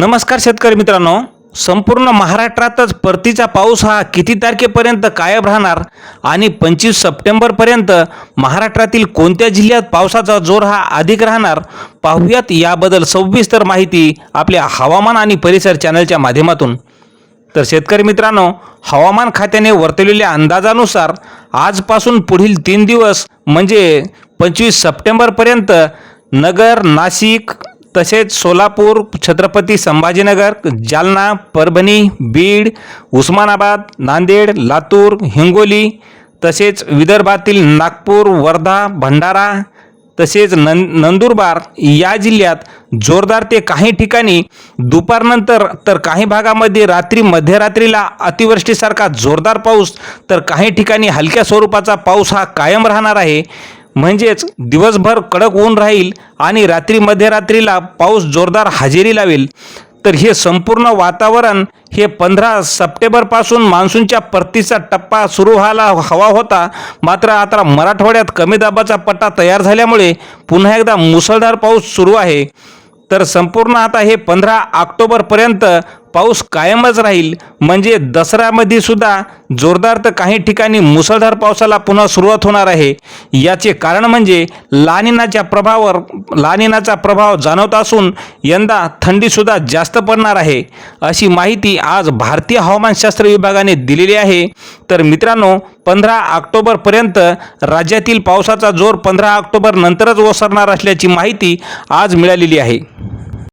नमस्कार शेतकरी मित्रांनो. संपूर्ण महाराष्ट्रातच परतीचा पाऊस हा किती तारखेपर्यंत कायम राहणार आणि पंचवीस सप्टेंबरपर्यंत महाराष्ट्रातील कोणत्या जिल्ह्यात पावसाचा जोर हा अधिक राहणार? पाहूयात याबद्दल सविस्तर माहिती आपल्या हवामान आणि परिसर चॅनलच्या माध्यमातून. तर शेतकरी मित्रांनो हवामान खात्याने वर्तवलेल्या अंदाजानुसार आजपासून पुढील तीन दिवस म्हणजे पंचवीस सप्टेंबरपर्यंत नगर नाशिक तसेच सोलापूर छत्रपती संभाजीनगर जालना परभणी बीड उस्मानाबाद नांदेड लातूर हिंगोली तसेच विदर्भातील नागपूर वर्धा भंडारा तसेच नं नंदुरबार या जिल्ह्यात जोरदार ते काही ठिकाणी दुपारनंतर तर काही भागामध्ये रात्री मध्यरात्रीला अतिवृष्टीसारखा जोरदार पाऊस तर काही ठिकाणी हलक्या स्वरूपाचा पाऊस हा कायम राहणार आहे. म्हणजेच दिवसभर कडक ऊन राहील आणि रात्री मध्यरात्रीला पाऊस जोरदार हजेरी लावेल. तर हे संपूर्ण वातावरण हे पंधरा सप्टेंबरपासून मान्सूनच्या परतीचा टप्पा सुरू व्हायला हवा होता. मात्र आता मराठवाड्यात कमी दाबाचा पट्टा तयार झाल्यामुळे पुन्हा एकदा मुसळधार पाऊस सुरू आहे. तर संपूर्ण आता हे पंधरा ऑक्टोबरपर्यंत पाऊस कायमच राहील. म्हणजे दसऱ्यामध्ये सुद्धा जोरदार तर काही ठिकाणी मुसळधार पावसाला पुन्हा सुरुवात होणार आहे. याचे कारण म्हणजे लानिनाच्या प्रभावावर लानिनाचा प्रभाव जाणवत असून यंदा थंडीसुद्धा जास्त पडणार आहे. अशी माहिती आज भारतीय हवामानशास्त्र विभागाने दिलेली आहे. तर मित्रांनो पंधरा ऑक्टोबरपर्यंत राज्यातील पावसाचा जोर पंधरा ऑक्टोबर नंतरच ओसरणार असल्याची माहिती आज मिळालेली आहे.